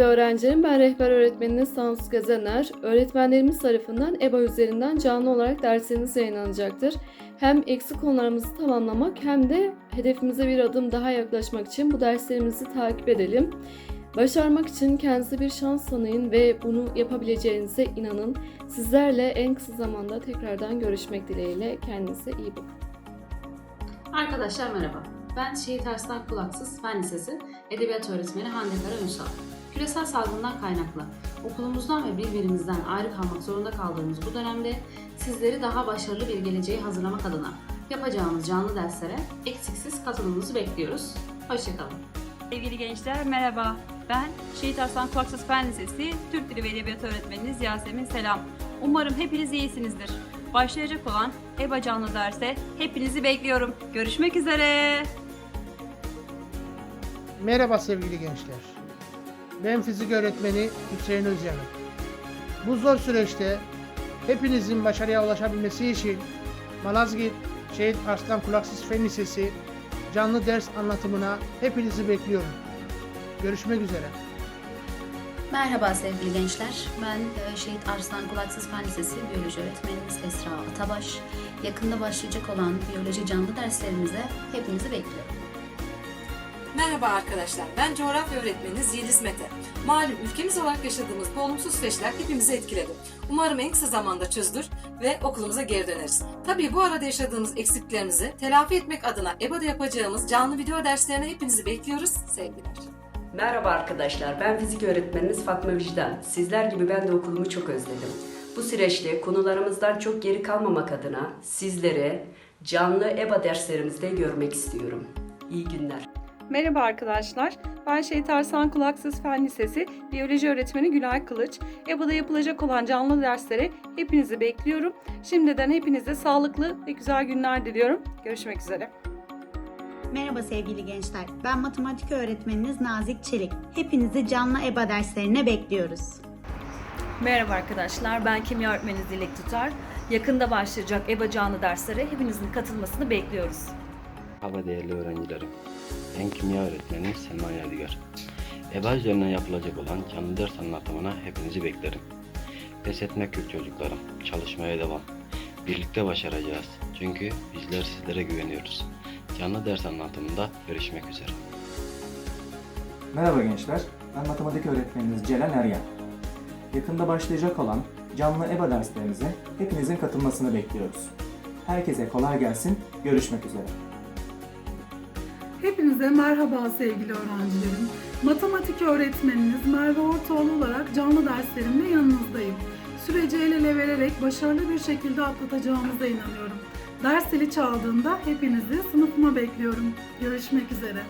sevgili öğrencilerim. Ben rehber öğretmeniniz Tansu Gezener. Öğretmenlerimiz tarafından EBA üzerinden canlı olarak dersleriniz yayınlanacaktır. Hem eksik konularımızı tamamlamak hem de hedefimize bir adım daha yaklaşmak için bu derslerimizi takip edelim. Başarmak için kendinize bir şans tanıyın ve bunu yapabileceğinize inanın. Sizlerle en kısa zamanda tekrardan görüşmek dileğiyle. Kendinize iyi bakın. Arkadaşlar merhaba. Ben Şehit Arslan Kulaksız Fen Lisesi Edebiyat Öğretmeni Hande Kara Ünsal. Küresel salgından kaynaklı okulumuzdan ve birbirimizden ayrı kalmak zorunda kaldığımız bu dönemde sizleri daha başarılı bir geleceğe hazırlamak adına yapacağımız canlı derslere eksiksiz katılımınızı bekliyoruz. Hoşçakalın. Sevgili gençler merhaba. Ben Şehit Arslan Kulaksız Fen Lisesi Türk Dili ve Edebiyatı Öğretmeniniz Yasemin Selam. Umarım hepiniz iyisinizdir. Başlayacak olan EBA canlı derse hepinizi bekliyorum. Görüşmek üzere. Merhaba sevgili gençler. Ben fizik öğretmeni Hüseyin Özyanık. Bu zor süreçte hepinizin başarıya ulaşabilmesi için Malazgirt Şehit Arslan Kulaksız Fen Lisesi canlı ders anlatımına hepinizi bekliyorum. Görüşmek üzere. Merhaba sevgili gençler. Ben e, Şehit Arslan Kulaksız Fen Lisesi Biyoloji Öğretmeniniz Esra Atabaş. Yakında başlayacak olan biyoloji canlı derslerimize hepinizi bekliyorum. Merhaba arkadaşlar, ben coğrafya öğretmeniniz Yeliz Mete. Malum ülkemiz olarak yaşadığımız bu olumsuz süreçler hepimizi etkiledi. Umarım en kısa zamanda çözülür ve okulumuza geri döneriz. Tabii bu arada yaşadığımız eksikliklerimizi telafi etmek adına EBA'da yapacağımız canlı video derslerine hepinizi bekliyoruz. Sevgiler. Merhaba arkadaşlar, ben fizik öğretmeniniz Fatma Vicdan. Sizler gibi ben de okulumu çok özledim. Bu süreçte konularımızdan çok geri kalmamak adına sizlere canlı EBA derslerimizde görmek istiyorum. İyi günler. Merhaba arkadaşlar. Ben Şehit Arslan Kulaksız Fen Lisesi Biyoloji Öğretmeni Gülay Kılıç. EBA'da yapılacak olan canlı derslere hepinizi bekliyorum. Şimdiden hepinize sağlıklı ve güzel günler diliyorum. Görüşmek üzere. Merhaba sevgili gençler. Ben matematik öğretmeniniz Nazik Çelik. Hepinizi canlı EBA derslerine bekliyoruz. Merhaba arkadaşlar, ben kimya öğretmeniniz Dilek Tutar. Yakında başlayacak EBA canlı derslere hepinizin katılmasını bekliyoruz. Merhaba değerli öğrencilerim. Ben kimya öğretmeniniz Selma Yadigar. EBA üzerinden yapılacak olan canlı ders anlatımına hepinizi beklerim. Pes etmek yok çocuklarım. Çalışmaya devam. Birlikte başaracağız. Çünkü bizler sizlere güveniyoruz. Canlı ders anlatımında görüşmek üzere. Merhaba gençler, ben matematik öğretmeniniz Celen Eryan. Yakında başlayacak olan canlı EBA derslerimize hepinizin katılmasını bekliyoruz. Herkese kolay gelsin, görüşmek üzere. Hepinize merhaba sevgili öğrencilerim. Matematik öğretmeniniz Merve Ortaoğlu olarak canlı derslerimde yanınızdayım. Süreci el ele vererek başarılı bir şekilde atlatacağımıza inanıyorum. Ders zili çaldığında hepinizi sınıfıma bekliyorum. Görüşmek üzere.